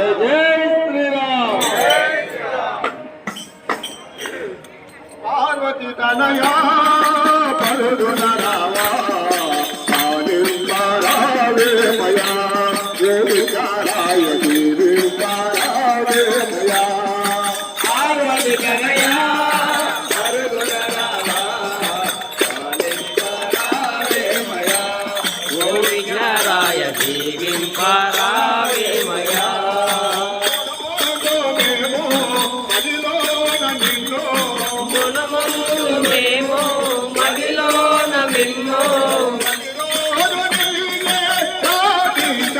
జై జై శ్రీరామ్ పార్వతి తనయా పరుగున రావా ఆలింపరావేమయా